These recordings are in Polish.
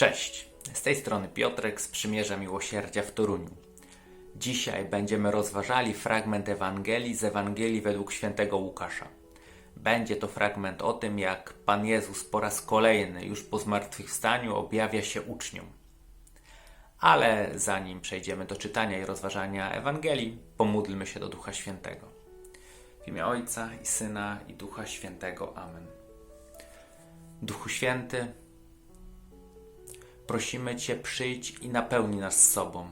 Cześć, z tej strony Piotrek z Przymierza Miłosierdzia w Toruniu. Dzisiaj będziemy rozważali fragment Ewangelii z Ewangelii według świętego Łukasza. Będzie to fragment o tym, jak Pan Jezus po raz kolejny, już po zmartwychwstaniu, objawia się uczniom. Ale zanim przejdziemy do czytania i rozważania Ewangelii, pomódlmy się do Ducha Świętego. W imię Ojca i Syna i Ducha Świętego. Amen. Duchu Święty, prosimy Cię, przyjdź i napełnij nas sobą.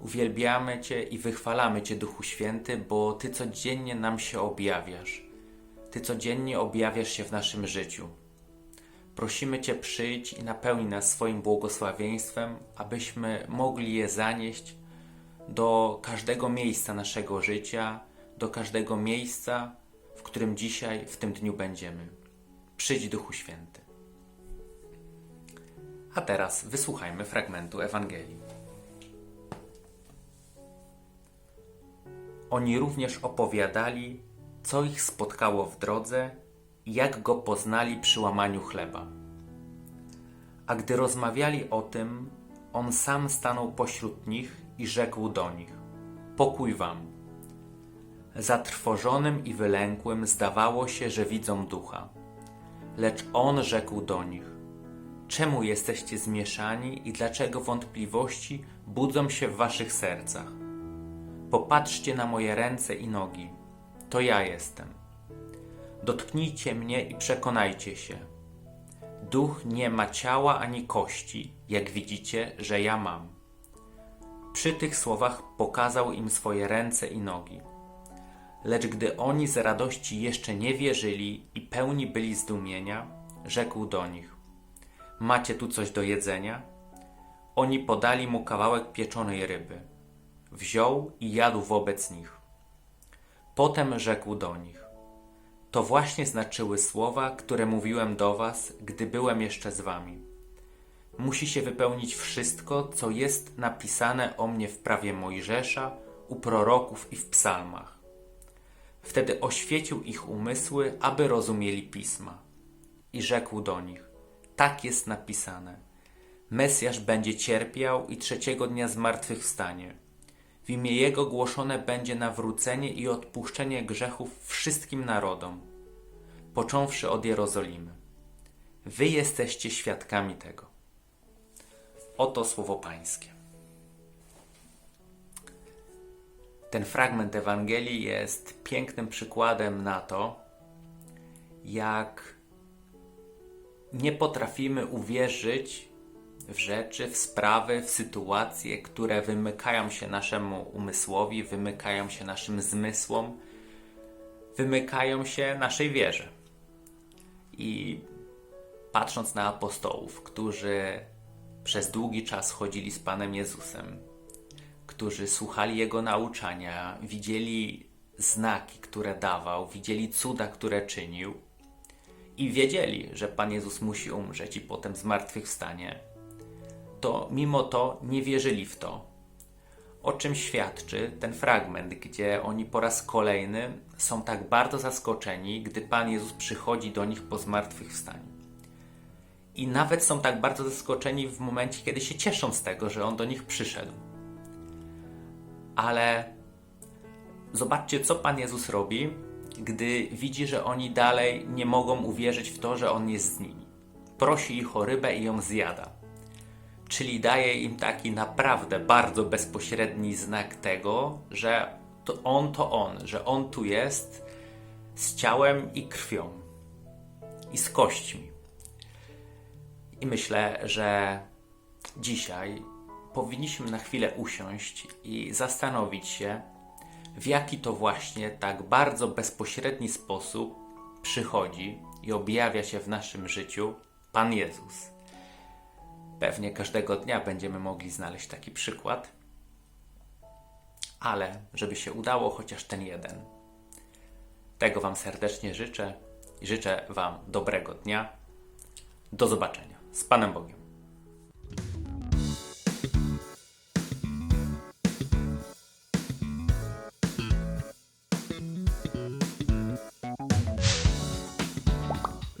Uwielbiamy Cię i wychwalamy Cię, Duchu Święty, bo Ty codziennie nam się objawiasz. Ty codziennie objawiasz się w naszym życiu. Prosimy Cię, przyjdź i napełnij nas swoim błogosławieństwem, abyśmy mogli je zanieść do każdego miejsca naszego życia, do każdego miejsca, w którym dzisiaj, w tym dniu będziemy. Przyjdź, Duchu Święty. A teraz wysłuchajmy fragmentu Ewangelii. Oni również opowiadali, co ich spotkało w drodze i jak go poznali przy łamaniu chleba. A gdy rozmawiali o tym, on sam stanął pośród nich i rzekł do nich: Pokój wam. Zatrwożonym i wylękłym zdawało się, że widzą ducha. Lecz on rzekł do nich: Czemu jesteście zmieszani i dlaczego wątpliwości budzą się w waszych sercach? Popatrzcie na moje ręce i nogi. To ja jestem. Dotknijcie mnie i przekonajcie się. Duch nie ma ciała ani kości, jak widzicie, że ja mam. Przy tych słowach pokazał im swoje ręce i nogi. Lecz gdy oni z radości jeszcze nie wierzyli i pełni byli zdumienia, rzekł do nich: Macie tu coś do jedzenia? Oni podali mu kawałek pieczonej ryby. Wziął i jadł wobec nich. Potem rzekł do nich: To właśnie znaczyły słowa, które mówiłem do was, gdy byłem jeszcze z wami. Musi się wypełnić wszystko, co jest napisane o mnie w prawie Mojżesza, u proroków i w psalmach. Wtedy oświecił ich umysły, aby rozumieli pisma. I rzekł do nich: Tak jest napisane. Mesjasz będzie cierpiał i trzeciego dnia zmartwychwstanie. W imię Jego głoszone będzie nawrócenie i odpuszczenie grzechów wszystkim narodom, począwszy od Jerozolimy. Wy jesteście świadkami tego. Oto słowo Pańskie. Ten fragment Ewangelii jest pięknym przykładem na to, jak nie potrafimy uwierzyć w rzeczy, w sprawy, w sytuacje, które wymykają się naszemu umysłowi, wymykają się naszym zmysłom, wymykają się naszej wierze. I patrząc na apostołów, którzy przez długi czas chodzili z Panem Jezusem, którzy słuchali Jego nauczania, widzieli znaki, które dawał, widzieli cuda, które czynił i wiedzieli, że Pan Jezus musi umrzeć i potem zmartwychwstanie, to mimo to nie wierzyli w to. O czym świadczy ten fragment, gdzie oni po raz kolejny są tak bardzo zaskoczeni, gdy Pan Jezus przychodzi do nich po zmartwychwstaniu. I nawet są tak bardzo zaskoczeni w momencie, kiedy się cieszą z tego, że On do nich przyszedł. Ale zobaczcie, co Pan Jezus robi, gdy widzi, że oni dalej nie mogą uwierzyć w to, że On jest z nimi. Prosi ich o rybę i ją zjada. Czyli daje im taki naprawdę bardzo bezpośredni znak tego, że to On to On, że On tu jest z ciałem i krwią i z kośćmi. I myślę, że dzisiaj powinniśmy na chwilę usiąść i zastanowić się, w jaki to właśnie tak bardzo bezpośredni sposób przychodzi i objawia się w naszym życiu Pan Jezus. Pewnie każdego dnia będziemy mogli znaleźć taki przykład, ale żeby się udało chociaż ten jeden. Tego Wam serdecznie życzę i życzę Wam dobrego dnia. Do zobaczenia. Z Panem Bogiem.